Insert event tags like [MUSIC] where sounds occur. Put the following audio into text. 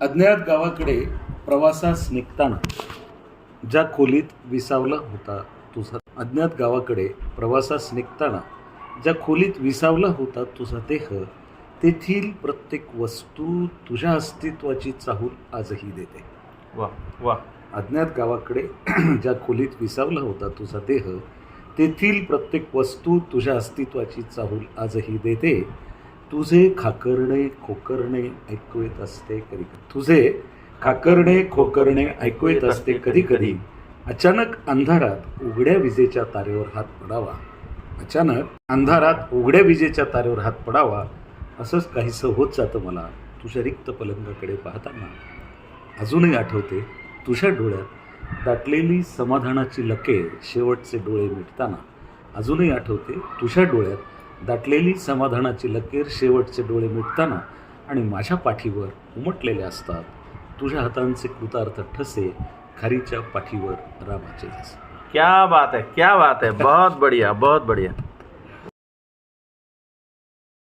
अज्ञात गावाकडे प्रवासास निघताना ज्या खोलीत विसावला होता तुझा अज्ञात गावाकडे प्रवासास निघताना ज्या खोलीत विसावला होता तुझा देह तेथील प्रत्येक वस्तू तुझ्या अस्तित्वाची चाहूल आजही देते. वा वा. अज्ञात गावाकडे [CLEARS THROAT] ज्या खोलीत विसावला होता तुझा देह तेथील प्रत्येक वस्तू तुझ्या अस्तित्वाची चाहूल आजही देते. तुझे खाकरणे खोकरणे ऐकू येत असते कधी तुझे खाकरणे खोकरणे ऐकू येत असते कधी कधी अचानक अंधारात उघड्या विजेच्या तारेवर हात पडावा. अचानक अंधारात उघड्या विजेच्या तारेवर हात पडावा. असंच काहीसं होत जातं मला तुझ्या रिक्त पलंगाकडे पाहताना. अजूनही आठवते तुझ्या डोळ्यात दाटलेली समाधानाची लकेर शेवटचे डोळे मिटताना. अजूनही आठवते तुझ्या डोळ्यात दाटलेली समाधानाची लकेर शेवटचे डोळे मिटताना आणि माझ्या पाठीवर उमटलेले असतात. तुझ्या हातांचे कृतार्थ ठसे खारीच्या पाठीवर रामाचे जसे क्या बात है क्या बात है बहुत बढ़िया बहुत बढ़िया.